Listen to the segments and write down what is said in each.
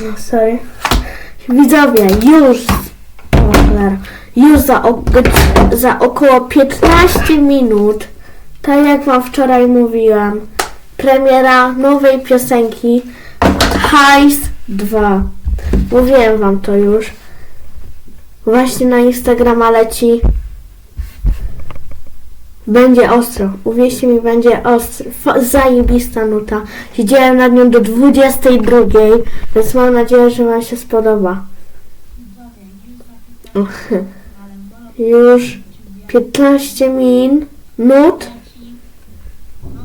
No, sorry. Widzowie, już, już za, za około 15 minut, tak jak wam wczoraj mówiłam, premiera nowej piosenki Hajs 2. Mówiłem wam to już. Właśnie na Instagrama leci. Będzie ostro. Uwierzcie mi, będzie ostro. Fa- zajebista nuta. Siedziałem nad nią do 22, więc mam nadzieję, że Wam się spodoba. Już 15 minut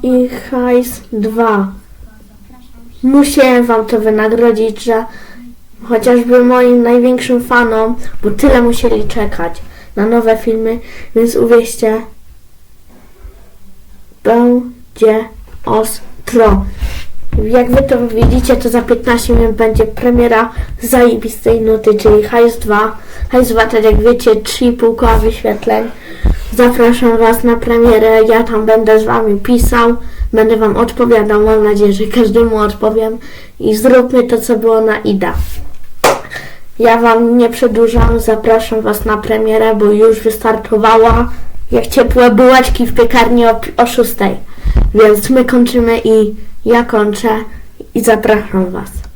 i hajs 2. Musiałem Wam to wynagrodzić, że chociażby moim największym fanom, bo tyle musieli czekać na nowe filmy, więc uwierzcie, będzie ostro. Jak wy to widzicie, to za 15 minut będzie premiera zajebistej nuty, czyli Hajs 2. Hajs 2, tak jak wiecie, 3,5 koła wyświetleń. Zapraszam Was na premierę, ja tam będę z Wami pisał, będę Wam odpowiadał, mam nadzieję, że każdemu odpowiem i zróbmy to, co było na IDA. Ja Wam nie przedłużam, zapraszam Was na premierę, bo już wystartowała jak ciepłe bułeczki w piekarni o, o 6. Więc my kończymy i ja kończę i zapraszam Was.